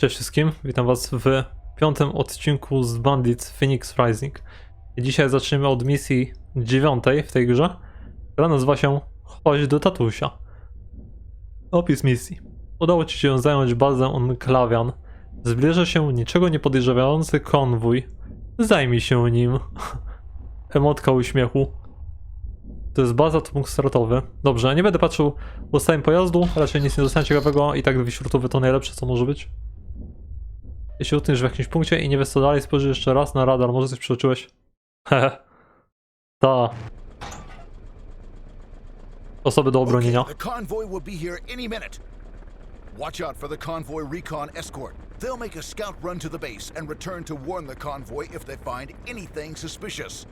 Cześć wszystkim, witam was w piątym odcinku z Bandit Phoenix Rising. Dzisiaj zaczniemy od misji dziewiątej w tej grze, która nazywa się Chodź do tatusia. Opis misji. Udało ci się zająć bazę Onklawian. Zbliża się niczego nie podejrzewający konwój. Zajmij się nim. Emotka uśmiechu. To jest baza, to punkt startowy. Dobrze, nie będę patrzył w ustawień pojazdu, raczej nic nie dostanie ciekawego i tak dwie śrutowy to najlepsze co może być. Jeśli utniesz w jakimś punkcie i nie wiesz co dalej, spojrzyj jeszcze raz na radar, może coś przeoczyłeś. Hehe. Ta. Osoby do obronienia. Okay, the convoy will be here any minute. Watch out for the convoy recon escort. They'll make a scout run to the base and return to warn the convoy if they find anything suspicious.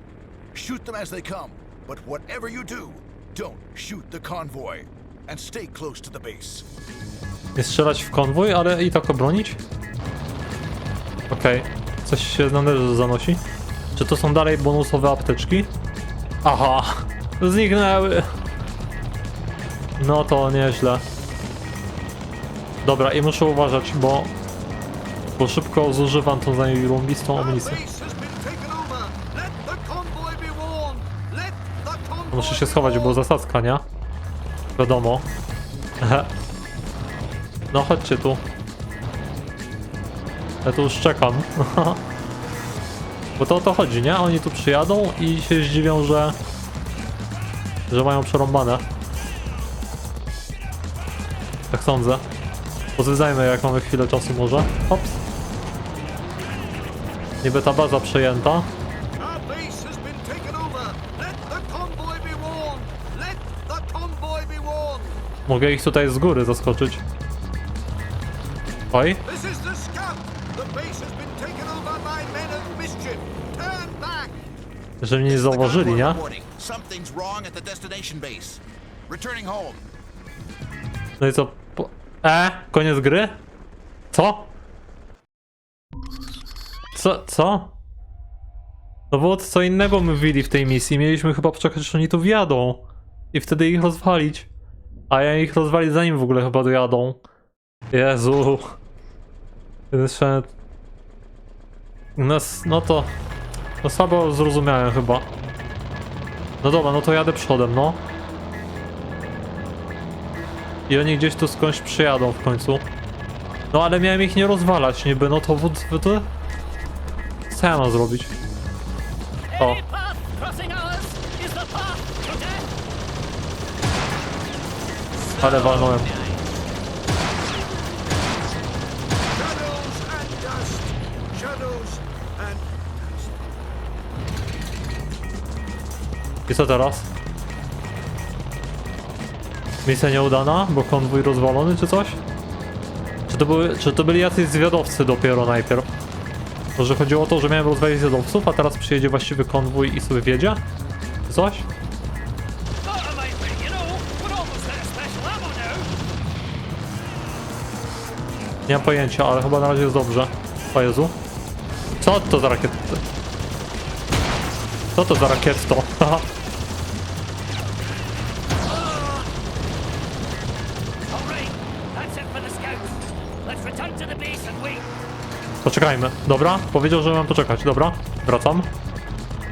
Shoot them as they come, but whatever you do, don't shoot the convoy. And stay close to the base. Nie strzelać w konwój, ale i tak obronić? Okej. Coś się z należy zanosi. Czy to są dalej bonusowe apteczki? Aha! Zniknęły! No to nieźle. Dobra, i muszę uważać, bo... Bo szybko zużywam tą zajebistą amunicję. Muszę się schować, bo zasadzka, nie? Wiadomo. No chodźcie tu. Ja tu już czekam. Bo to o to chodzi, nie? Oni tu przyjadą i się zdziwią, że... Że mają przerąbane. Tak sądzę. Pozwiedzajmy jak mamy chwilę czasu może. Hops. Niby ta baza przejęta. Mogę ich tutaj z góry zaskoczyć. Oj. Że mnie nie zauważyli, nie? No i co? Po... E? Koniec gry? Co? Co? Co? No bo co innego my mówili w tej misji. Mieliśmy chyba poczekać, aż oni tu wjadą. I wtedy ich rozwalić. A ja ich rozwalić zanim w ogóle chyba dojadą. Jezu. Jeszcze... No, no to... No słabo zrozumiałem chyba. No dobra, no to jadę przodem, no. I oni gdzieś tu skądś przyjadą w końcu. No ale miałem ich nie rozwalać niby, no to wód... wód- Co ja mam zrobić? O, Any path I co teraz? Misja nieudana, bo konwój rozwalony czy coś? Czy to, były, czy to byli jacyś zwiadowcy dopiero najpierw? Może chodziło o to, że miałem rozwalić zwiadowców, a teraz przyjedzie właściwy konwój i sobie wiedzie? Czy coś? Nie mam pojęcia, ale chyba na razie jest dobrze. O Jezu. Co to za rakiet? Co to za rakiet to? Poczekajmy. Dobra, powiedział, że mam poczekać. Dobra, wracam.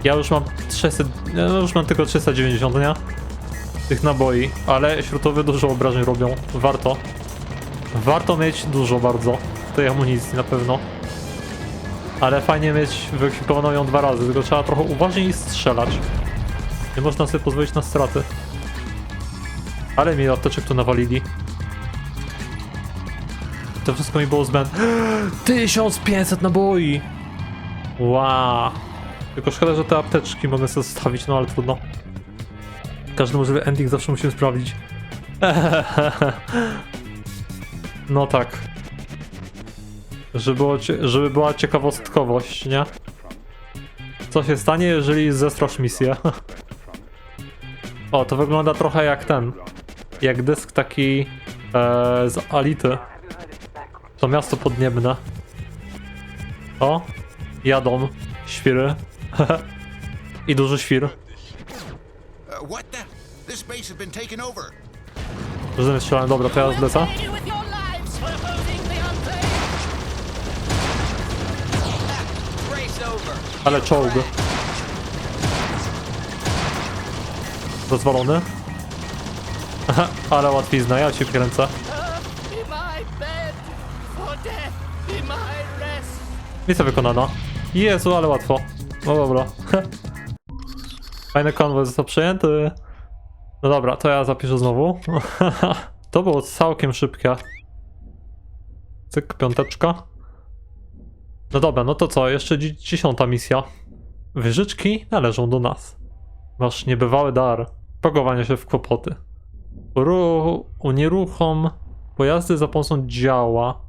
Ja już mam 300, ja już mam tylko 390, nie? Tych naboi, ale śrutowe dużo obrażeń robią. Warto. Warto mieć dużo bardzo tej amunicji na pewno. Ale fajnie mieć wyekwipowaną ją dwa razy, tylko trzeba trochę uważniej strzelać. Nie można sobie pozwolić na straty. Ale mi apteczek tu nawalili. To wszystko mi było zbędne. 1500 naboi! Wow. Tylko szkoda, że te apteczki mogę sobie zostawić, no ale trudno. Każdy możliwy ending zawsze musimy sprawdzić. No tak. Żeby, było, żeby była ciekawostkowość, nie? Co się stanie, jeżeli zestrasz misję? O, to wygląda trochę jak ten. Jak dysk taki e, z Ality. To miasto podniebne. O, jadą. Świry. I duży świr. Rozumiem, strzelałem. Dobra, to ja zlecę. Ale czołg. Rozwalony. Ale łatwizna, ja się kręcę. Misja wykonana. Jezu, ale łatwo. No dobra. Fajny konwoj został przejęty. No dobra, to ja zapiszę znowu. to było całkiem szybkie. Cyk, piąteczka. No dobra, no to co? Jeszcze dzi- dziesiąta misja. Wyżyczki należą do nas. Masz niebywały dar. Pakowania się w kłopoty. Ru- unieruchom pojazdy za pomocą działa.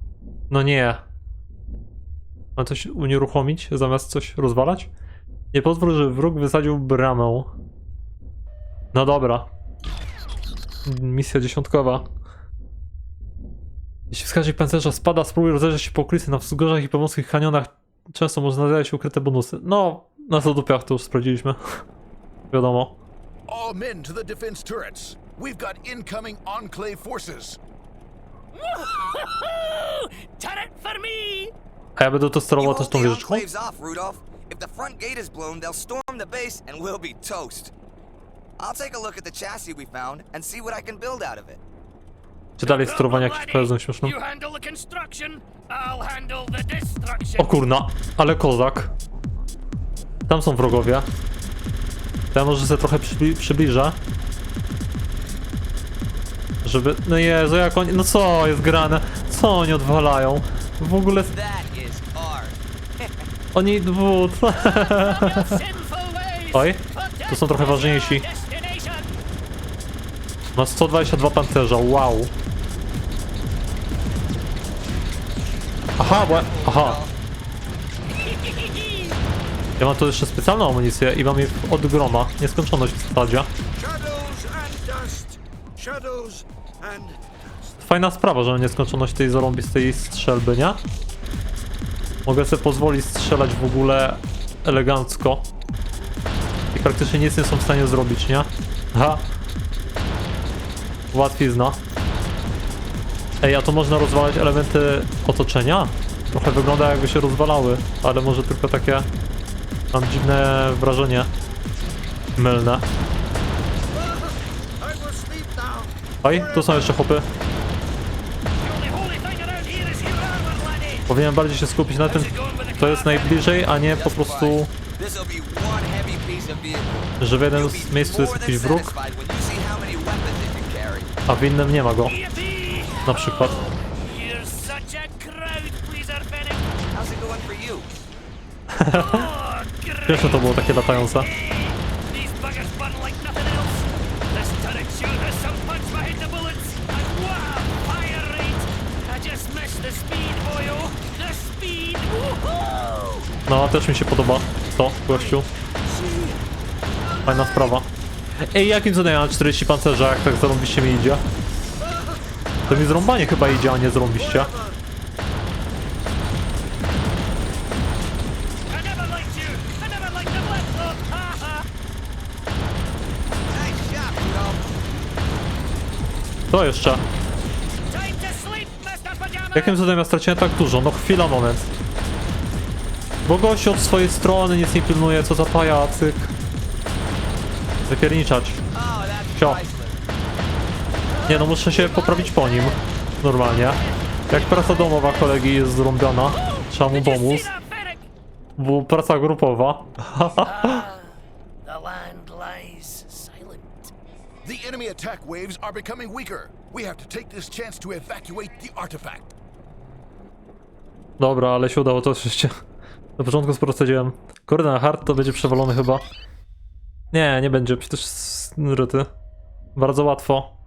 No nie. Ma coś unieruchomić zamiast coś rozwalać? Nie pozwól, że wróg wysadził bramę. No dobra. Misja dziesiątkowa. Jeśli wskaźnik pancerza spada, spróbuj rozejrzeć się po okolicy na wzgórzach i powązkich kanionach. Często można znaleźć ukryte bonusy. No, na zadupiach to już sprawdziliśmy. Wiadomo. All men to the defense turrets. We've got incoming Enclave forces. Turret for me! A ja będę to sterował też tą wieżyczką? enclaves off, Rudolph. If the front gate is blown, they'll storm the base and we'll be toast. I'll take a look at the chassis we found and see what I can build out of it. Czy dalej sterowanie laddie. pojazdem śmiesznym? You handle the construction, I'll handle the destruction. O kurna, ale kozak. Tam są wrogowie. To ja może sobie trochę przybli przybliżę. Żeby... No Jezu, jak oni... No co jest grane? Co oni odwalają? W ogóle... Oni dwóch... Oj, tu są trochę ważniejsi. Ma 122 pancerza, wow. Aha, bo... Aha. Ja mam tu jeszcze specjalną amunicję i mam jej od groma. Nieskończoność w zasadzie. Fajna sprawa, że mam nieskończoność tej zarąbistej strzelby, nie? Mogę sobie pozwolić strzelać w ogóle elegancko. I praktycznie nic nie są w stanie zrobić, nie? Aha. Łatwizna. Ej, a to można rozwalać elementy otoczenia? Trochę wygląda jakby się rozwalały, ale może tylko takie... Mam dziwne wrażenie. Mylne. Oj, tu są jeszcze hopy. Powinienem bardziej się skupić na tym, co jest najbliżej, a nie po prostu, że w jednym z jest jakiś wróg, a w innym nie ma go. Na przykład. Pierwsze to było takie latające. No, też mi się podoba to, gościu. Fajna sprawa. Ej, jakim cudem ja mam 40 pancerza, jak tak zarąbiście mi idzie? To mi zrąbanie chyba idzie, a nie zrąbiście. To jeszcze. Jakim cudem ja straciłem tak dużo? No chwila, moment. Bo gość od swojej strony nic nie pilnuje, co za pajacyk. Wypierniczać. That's Sio. Nie no, muszę się poprawić po nim. Normalnie. Jak praca domowa kolegi jest zrąbiona, trzeba mu pomóc. Bo praca grupowa. The enemy attack waves are becoming weaker. We have to take this chance to evacuate the artifact. Dobra, ale się udało to oczywiście. Na początku sprocedziłem. Kurde, na hard to będzie przewalony chyba. Nie, nie będzie, przecież ryty. Bardzo łatwo.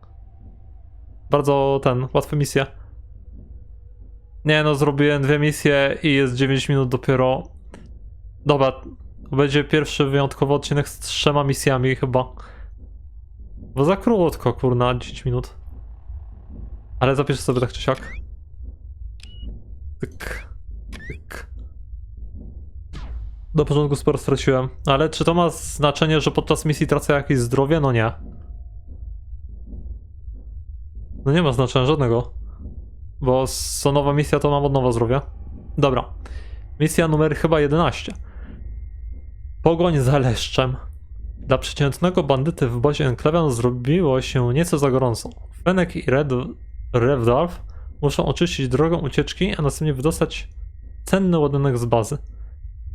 Bardzo ten, łatwe misje. Nie no, zrobiłem dwie misje i jest 9 minut dopiero. Dobra, będzie pierwszy wyjątkowy odcinek z trzema misjami chyba. Bo za krótko, kurna, 10 minut. Ale zapiszę sobie tak czy siak. Tyk. Tyk. Do początku sporo straciłem. Ale czy to ma znaczenie, że podczas misji tracę jakieś zdrowie? No nie. No nie ma znaczenia żadnego. Bo co nowa misja to mam od nowa zdrowie. Dobra. Misja numer chyba 11. Pogoń za leszczem. Dla przeciętnego bandyty w bazie Enklawian zrobiło się nieco za gorąco. Fenek i Red, Revdalf muszą oczyścić drogę ucieczki, a następnie wydostać cenny ładunek z bazy.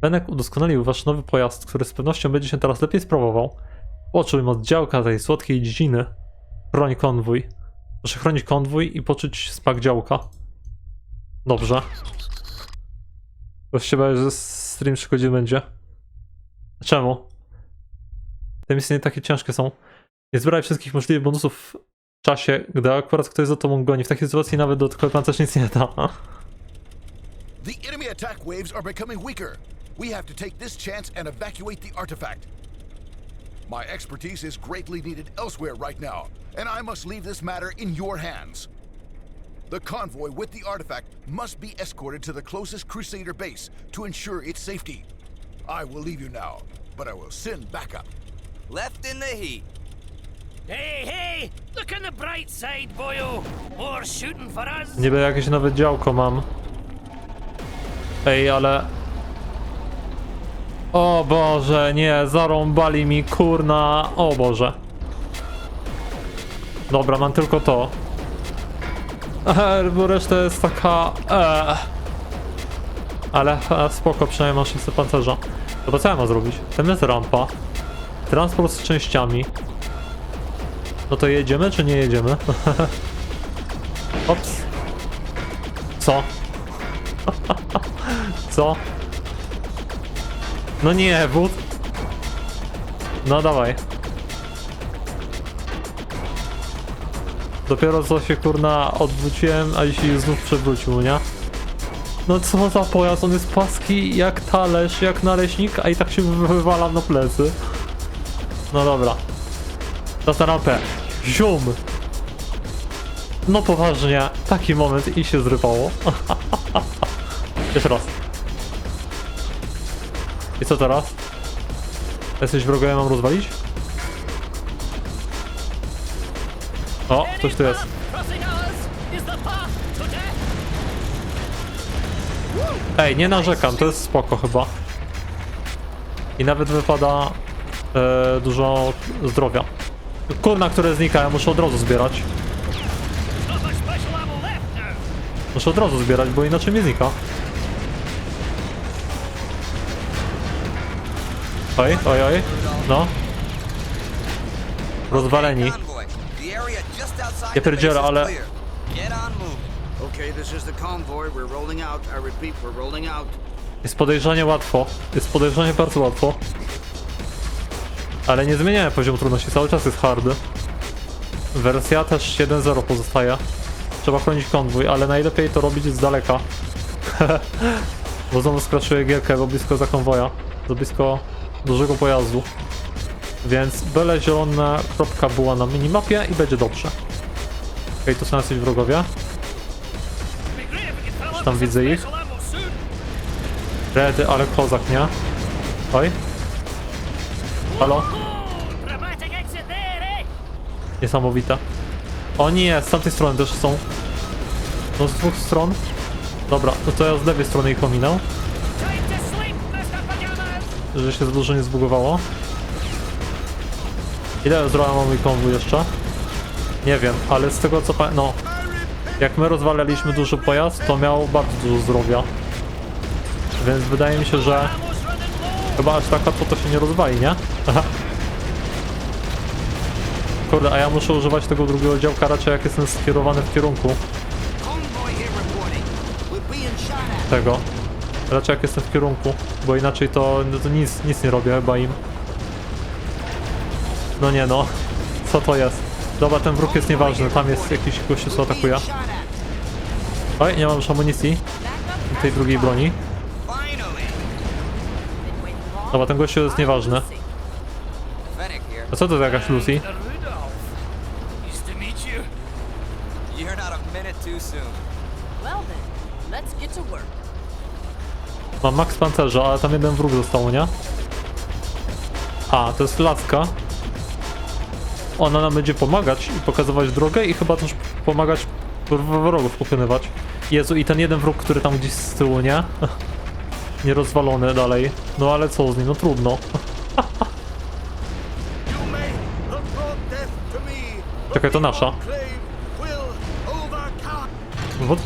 Fenek udoskonalił wasz nowy pojazd, który z pewnością będzie się teraz lepiej sprawował. Poczuj moc działka tej słodkiej dziedziny. Chroń konwój. Proszę chronić konwój i poczuć smak działka. Dobrze. Właściwie, że stream 3 godziny będzie. Czemu? Te misje nie takie ciężkie są. Nie zbieraj wszystkich możliwych bonusów w czasie, gdy akurat ktoś za tobą goni. W takiej sytuacji nawet dodatkowy pancerz nic nie da. The enemy attack waves are becoming weaker. We have to take this chance and evacuate the artifact. My expertise is greatly needed elsewhere right now, and I must leave this matter in your hands. The convoy with the artifact must be escorted to the closest Crusader base to ensure its safety. I will leave you now, but I will send backup. Left in the heat. Hey, hey! Look on the bright side, boyo! More shooting for us! Niby jakieś nowe działko mam. Ej, ale... O Boże, nie, zarąbali mi kurna. O Boże. Dobra, mam tylko to. Eee, bo reszta jest taka... Eee. Ale e, spoko, przynajmniej mam 600 pancerza. Dobra, co ja mam zrobić? Tam jest rampa. Transport z częściami. No to jedziemy, czy nie jedziemy? Ops. Co? Co? No nie, wód. No dawaj. Dopiero co się kurna odwróciłem, a się znów przewrócił, nie? No co za pojazd, on jest płaski jak talerz, jak naleśnik, a i tak się wywalam na plecy. No dobra. Czas na. Zium! No poważnie, taki moment i się zrywało. Jeszcze raz. I co teraz? Jesteś wrogowie, mam rozwalić? O, ktoś tu jest. Ej, nie narzekam, to jest spoko chyba. I nawet wypada e, dużo zdrowia. Kurna, które znikają, muszę od razu zbierać. Muszę od razu zbierać, bo inaczej mi znika. Oj, oj, oj. No. Rozwaleni. Ja pierdzielę, ale-. Jest podejrzanie łatwo. Jest podejrzanie bardzo łatwo. Ale nie zmieniałem poziomu trudności, cały czas jest hard. Wersja też 1.0 pozostaje. Trzeba chronić konwój, ale najlepiej to robić z daleka. bo znowu skraczuję gierkę, bo blisko za konwoja. Za blisko dużego pojazdu. Więc byle zielona kropka była na minimapie i będzie dobrze. Okej, tu są jacyś wrogowie. Up Tam widzę ich. Redy, ale kozak, nie? Oj. Halo? Niesamowite. O nie, z tamtej strony też są. No z dwóch stron. Dobra, no to ja z lewej strony ich ominął, że się za dużo nie zbugowało. Ile ma mój konwój jeszcze? Nie wiem, ale z tego co no... Jak my rozwalaliśmy duży pojazd, to miał bardzo dużo zdrowia. Więc wydaje mi się, że chyba aż tak łatwo to się nie rozwali, nie? Kurde, a ja muszę używać tego drugiego działka raczej jak jestem skierowany w kierunku tego. Raczej jak jestem w kierunku, bo inaczej to, no to nic, nic nie robię chyba im. No nie no, co to jest? Dobra, ten wróg jest nieważny, tam jest jakiś gościu, co atakuje. Oj, nie mam już amunicji tej drugiej broni. Dobra, ten gościu jest nieważny. A co to za jakaś Lucy? Mam max pancerza, ale tam jeden wróg został, nie? A, to jest laska. Ona nam będzie pomagać i pokazywać drogę i chyba też pomagać wrogów pokonywać. Jezu, i ten jeden wróg, który tam gdzieś z tyłu, nie? nierozwalony dalej. No ale co z nim? No trudno. Czekaj, to nasza. What?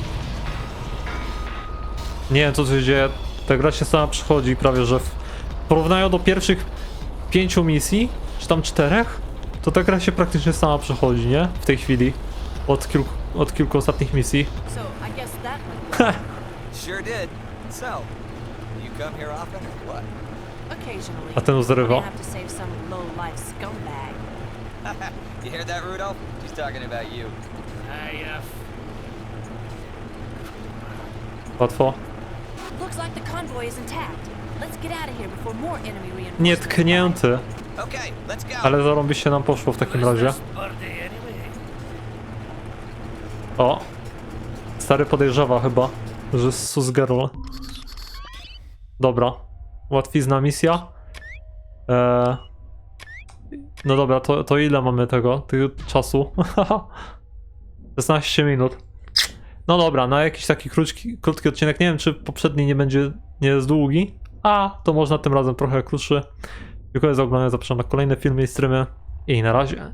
Nie wiem co tu się dzieje. Ta gra się sama przychodzi prawie, że w porównaniu do pierwszych pięciu misji, czy tam czterech, to ta gra się praktycznie sama przychodzi, nie? W tej chwili. Od kilku, od kilku ostatnich misji. So I guess that well. Sure did. So, you come here often what? Occasionally. A ten zrywa. I have to save some low-life scumbag. You hear that, Rudolph? She's talking about you. Uh, Łatwo. Nietknięty. Ale zarąbiście nam poszło w takim razie. O. Stary podejrzewa chyba, że sus girl. Dobra. Łatwizna misja. Eee. No dobra, to, to ile mamy tego, tego czasu? 16 minut. No dobra, na jakiś taki krótki, krótki odcinek. Nie wiem, czy poprzedni nie będzie nie jest długi. A, to można tym razem trochę krótszy. Dziękuję za oglądanie, zapraszam na kolejne filmy i streamy. I na razie.